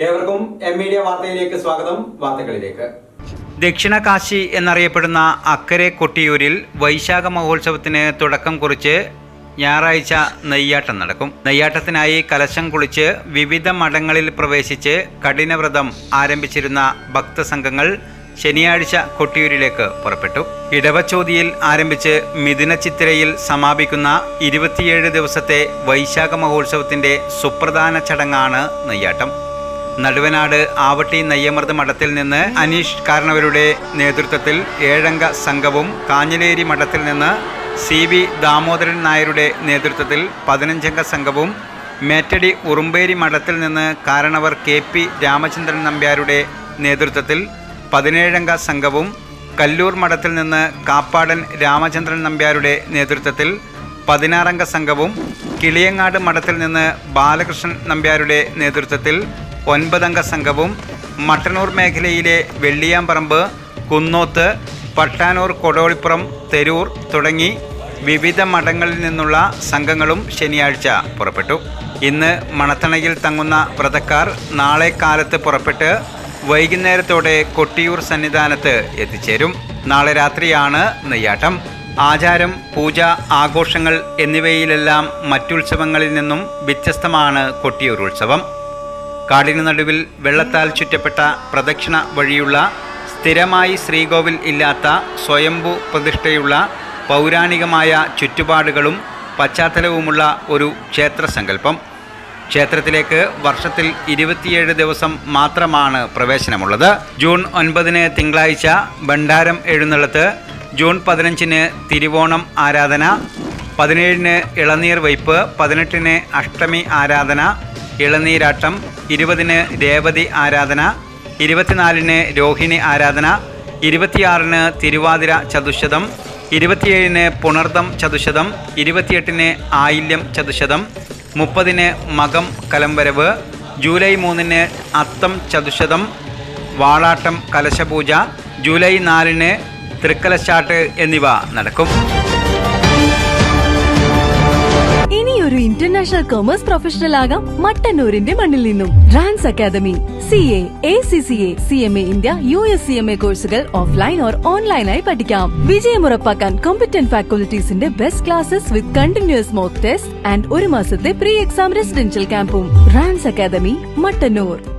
ഏവർക്കും M media വാർത്തയിലേക്ക് സ്വാഗതം. വാർത്തകളിലേക്ക്. ദക്ഷിണ കാശി എന്നറിയപ്പെടുന്ന അക്കരെ കൊട്ടിയൂരിൽ വൈശാഖ മഹോത്സവത്തിന് തുടക്കം കുറിച്ച് ഞായറാഴ്ച നെയ്യാട്ടം നടക്കും. നെയ്യാട്ടത്തിനായി കലശം കുളിച്ച് വിവിധ മഠങ്ങളിൽ പ്രവേശിച്ച് കഠിനവ്രതം ആരംഭിച്ചിരുന്ന ഭക്തസംഘങ്ങൾ ശനിയാഴ്ച കൊട്ടിയൂരിലേക്ക് പുറപ്പെട്ടു. ഇടവച്ചോതിയിൽ ആരംഭിച്ച് മിഥുനചിത്തിരയിൽ സമാപിക്കുന്ന ഇരുപത്തിയേഴ് ദിവസത്തെ വൈശാഖ മഹോത്സവത്തിന്റെ സുപ്രധാന ചടങ്ങാണ് നെയ്യാട്ടം. നടുവനാട് ആവട്ടി നെയ്യമൃത മഠത്തിൽ നിന്ന് അനീഷ് കാരണവരുടെ നേതൃത്വത്തിൽ ഏഴംഗ സംഘവും കാഞ്ഞിലേരി മഠത്തിൽ നിന്ന് സി വി ദാമോദരൻ നായരുടെ നേതൃത്വത്തിൽ പതിനഞ്ചംഗ സംഘവും മേറ്റടി ഉറുമ്പേരി മഠത്തിൽ നിന്ന് കാരണവർ കെ പി രാമചന്ദ്രൻ നമ്പ്യാരുടെ നേതൃത്വത്തിൽ പതിനേഴംഗ സംഘവും കല്ലൂർ മഠത്തിൽ നിന്ന് കാപ്പാടൻ രാമചന്ദ്രൻ നമ്പ്യാരുടെ നേതൃത്വത്തിൽ പതിനാറംഗ സംഘവും കിളിയങ്ങാട് മഠത്തിൽ നിന്ന് ബാലകൃഷ്ണൻ നമ്പ്യാരുടെ നേതൃത്വത്തിൽ ഒൻപതംഗ സംഘവും മട്ടന്നൂർ മേഖലയിലെ വെള്ളിയാമ്പറമ്പ് കുന്നോത്ത് പട്ടാനൂർ കൊടോളിപ്പുറം തെരൂർ തുടങ്ങി വിവിധ മഠങ്ങളിൽ നിന്നുള്ള സംഘങ്ങളും ശനിയാഴ്ച പുറപ്പെട്ടു. ഇന്ന് മണത്തണയിൽ തങ്ങുന്ന വ്രതക്കാർ നാളെ കാലത്ത് പുറപ്പെട്ട് വൈകുന്നേരത്തോടെ കൊട്ടിയൂർ സന്നിധാനത്ത് എത്തിച്ചേരും. നാളെ രാത്രിയാണ് നെയ്യാട്ടം. ആചാരം പൂജ ആഘോഷങ്ങൾ എന്നിവയിലെല്ലാം മറ്റുത്സവങ്ങളിൽ നിന്നും വ്യത്യസ്തമാണ് കൊട്ടിയൂർ ഉത്സവം. കാടിനു നടുവിൽ വെള്ളത്താൽ ചുറ്റപ്പെട്ട പ്രദക്ഷിണ വഴിയുള്ള സ്ഥിരമായി ശ്രീകോവിൽ ഇല്ലാത്ത സ്വയംഭു പ്രതിഷ്ഠയുള്ള പൗരാണികമായ ചുറ്റുപാടുകളും പശ്ചാത്തലവുമുള്ള ഒരു ക്ഷേത്രസങ്കല്പം. ക്ഷേത്രത്തിലേക്ക് വർഷത്തിൽ ഇരുപത്തിയേഴ് ദിവസം മാത്രമാണ് പ്രവേശനമുള്ളത്. ജൂൺ ഒൻപതിന് തിങ്കളാഴ്ച ഭണ്ഡാരം എഴുന്നള്ളത്ത് ജൂൺ പതിനഞ്ചിന് തിരുവോണം ആരാധന പതിനേഴിന് ഇളനീർ വയ്പ് പതിനെട്ടിന് അഷ്ടമി ആരാധന ഇളനീരാട്ടം ഇരുപതിന് രേവതി ആരാധന ഇരുപത്തിനാലിന് രോഹിണി ആരാധന ഇരുപത്തിയാറിന് തിരുവാതിര ചതുശതം ഇരുപത്തിയേഴിന് പുണർദം ചതുശതം ഇരുപത്തിയെട്ടിന് ആയില്യം ചതുശതം മുപ്പതിന് മകം കലംവരവ് ജൂലൈ മൂന്നിന് അത്തം ചതുശതം വാളാട്ടം കലശപൂജ ജൂലൈ നാലിന് തൃക്കലശാട്ട് എന്നിവ നടക്കും. ഇന്റർനാഷണൽ കൊമേഴ്സ് പ്രൊഫഷണൽ ആകാം മട്ടന്നൂരിന്റെ മണ്ണിൽ നിന്നും. Rans academy C A A C C A C M A India U S C M A കോഴ്സുകൾ ഓഫ്ലൈൻ ഓർ ഓൺലൈനായി പഠിക്കാം. വിജയം ഉറപ്പാക്കാൻ competent ഫാക്കൽറ്റീസിന്റെ best classes with continuous mock test and ഒരു മാസത്തെ പ്രീ എക്സാം റെസിഡൻഷ്യൽ ക്യാമ്പും റാൻസ് അക്കാദമി മട്ടന്നൂർ.